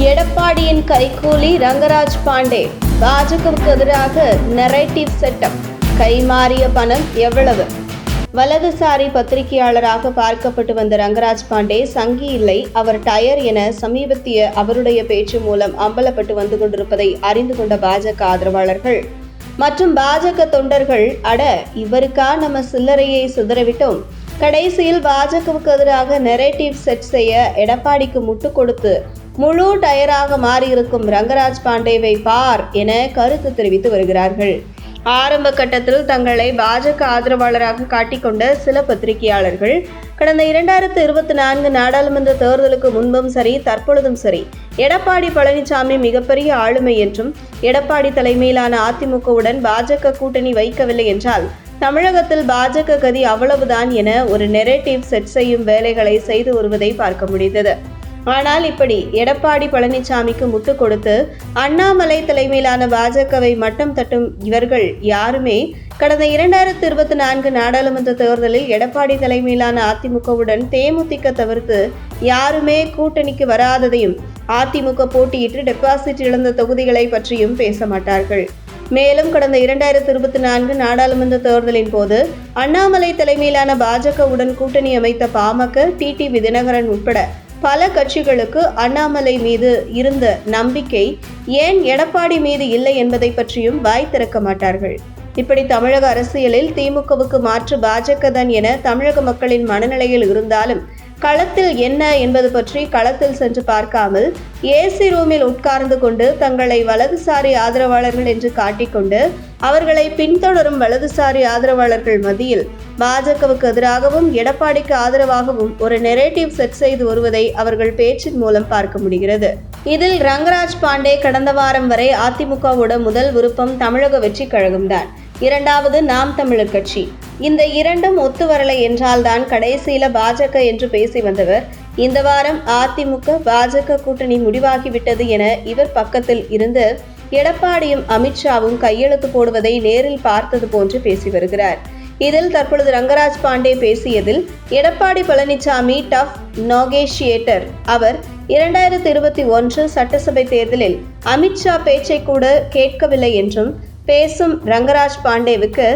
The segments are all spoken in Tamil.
எடப்பாடியின் கைகூலி ரங்கராஜ் பாண்டே பாஜகவுக்கு எதிராக நெரேட்டிவ் செட்டப் கைமாறிய பணம் எவ்வளவு? வலதுசாரி பத்திரிகையாளராக பார்க்கப்பட்டு வந்த ரங்கராஜ் பாண்டே சங்கி இல்லை அவர் டயர் என சமீபத்திய அவருடைய பேச்சு மூலம் அம்பலப்பட்டு வந்து கொண்டிருப்பதை அறிந்து கொண்ட பாஜக ஆதரவாளர்கள் மற்றும் பாஜக தொண்டர்கள் அட இவருக்கா நம்ம சில்லறையை சிதறவிட்டோம்? கடைசியில் பாஜகவுக்கு எதிராக நெரேட்டிவ் செட் செய்ய எடப்பாடிக்கு முட்டு கொடுத்து முழு டயராக மாறியிருக்கும் ரங்கராஜ் பாண்டேவை பார் என கருத்து தெரிவித்து வருகிறார்கள். ஆரம்ப கட்டத்தில் தங்களை பாஜக ஆதரவாளராக காட்டிக்கொண்ட சில பத்திரிகையாளர்கள் கடந்த இரண்டாயிரத்து இருபத்தி நான்கு நாடாளுமன்ற தேர்தலுக்கு முன்பும் சரி தற்பொழுதும் சரி எடப்பாடி பழனிசாமி மிகப்பெரிய ஆளுமை என்றும் எடப்பாடி தலைமையிலான அதிமுகவுடன் பாஜக கூட்டணி வைக்கவில்லை என்றால் தமிழகத்தில் பாஜக கதி அவ்வளவுதான் என ஒரு நெரேட்டிவ் செட் செய்யும் வேலைகளை செய்து வருவதை பார்க்க முடிந்தது. ஆனால் இப்படி எடப்பாடி பழனிசாமிக்கு முத்து கொடுத்து அண்ணாமலை தலைமையிலான பாஜகவை மட்டம் தட்டும் இவர்கள் யாருமே கடந்த இரண்டாயிரத்தி இருபத்தி நான்கு நாடாளுமன்ற தேர்தலில் எடப்பாடி தலைமையிலான அதிமுகவுடன் தேமுதிக தவிர்த்து யாருமே கூட்டணிக்கு வராததையும் அதிமுக போட்டியிட்டு டெபாசிட் இழந்த தொகுதிகளை பற்றியும் பேச மாட்டார்கள். மேலும் கடந்த இரண்டாயிரத்தி இருபத்தி நான்கு நாடாளுமன்ற தேர்தலின் போது அண்ணாமலை தலைமையிலான பாஜகவுடன் கூட்டணி அமைத்த பாமக டிடிவி தினகரன் உட்பட பல கட்சிகளுக்கு அண்ணாமலை மீது இருந்த நம்பிக்கை ஏன் எடப்பாடி மீது இல்லை என்பதை பற்றியும் வாய் திறக்க மாட்டார்கள். இப்படி தமிழக அரசியலில் திமுகவுக்கு மாற்று பாஜக தான் என தமிழக மக்களின் மனநிலையில் இருந்தாலும் களத்தில் என்ன என்பது பற்றி களத்தில் சென்று பார்க்காமல் ஏசி ரூமில் உட்கார்ந்து கொண்டு தங்களை வலதுசாரி ஆதரவாளர்கள் என்று காட்டிக்கொண்டு அவர்களை பின்தொடரும் வலதுசாரி ஆதரவாளர்கள் மத்தியில் பாஜகவுக்கு எதிராகவும் எடப்பாடிக்கு ஆதரவாகவும் ஒரு நெரேட்டிவ் செட் செய்து வருவதை அவர்கள் பேச்சின் மூலம் பார்க்க முடிகிறது. இதில் ரங்கராஜ் பாண்டே கடந்த வாரம் வரை அதிமுகவோட முதல் விருப்பம் தமிழக வெற்றி கழகம்தான் இரண்டாவது நாம் தமிழர் கட்சி. இந்த இரண்டும் ஒத்து வரலை என்றால்தான் கடைசியில பாஜக என்று பேசி வந்தவர் இந்த வாரம் அதிமுக பாஜக கூட்டணி முடிவாகிவிட்டது என இவர் பக்கத்தில் இருந்து எடப்பாடியும் அமித்ஷாவும் கையெழுத்து போடுவதை நேரில் பார்த்தது போன்று பேசி வருகிறார். இதில் தற்பொழுது ரங்கராஜ் பாண்டே பேசியதில் எடப்பாடி பழனிசாமி டஃப் நோகேஷியேட்டர் அவர் இரண்டாயிரத்தி இருபத்தி ஒன்று சட்டசபை தேர்தலில் அமித்ஷா பேச்சை கூட கேட்கவில்லை என்றும் பேசும் ரங்கராஜ் பாண்டேவுக்கு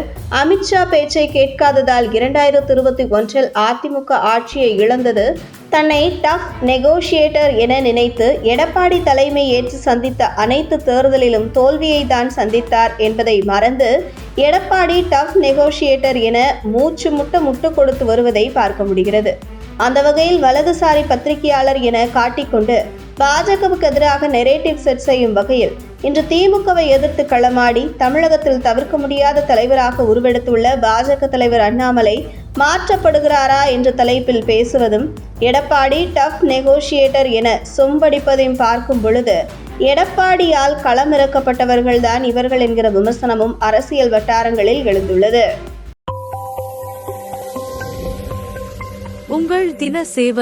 அமித்ஷா பேச்சை கேட்காததால் இரண்டாயிரத்தி இருபத்தி ஒன்றில் அதிமுக ஆட்சியை இழந்தது தன்னை டஃப் நெகோஷியேட்டர் என நினைத்து எடப்பாடி தலைமை ஏற்று சந்தித்த அனைத்து தேர்தலிலும் தோல்வியை தான் சந்தித்தார் என்பதை மறந்து எடப்பாடி டஃப் நெகோஷியேட்டர் என மூச்சு முட்ட முட்டு கொடுத்து வருவதை பார்க்க முடிகிறது. அந்த வகையில் வலதுசாரி பத்திரிகையாளர் என காட்டிக்கொண்டு பாஜகவுக்கு எதிராக நெரேட்டிவ் செட் செய்யும் வகையில் இன்று திமுகவை எதிர்த்து களமாடி தமிழகத்தில் தவிர்க்க முடியாத தலைவராக உருவெடுத்துள்ள பாஜக தலைவர் அண்ணாமலை மாற்றப்படுகிறாரா என்ற தலைப்பில் பேசுவதும் எடப்பாடி டஃப் நெகோஷியேட்டர் என சொம்படிப்பதையும் பார்க்கும் பொழுது எடப்பாடியால் களமிறக்கப்பட்டவர்கள்தான் இவர்கள் என்கிற விமர்சனமும் அரசியல் வட்டாரங்களில் எழுந்துள்ளது. உங்கள் தின சேவல்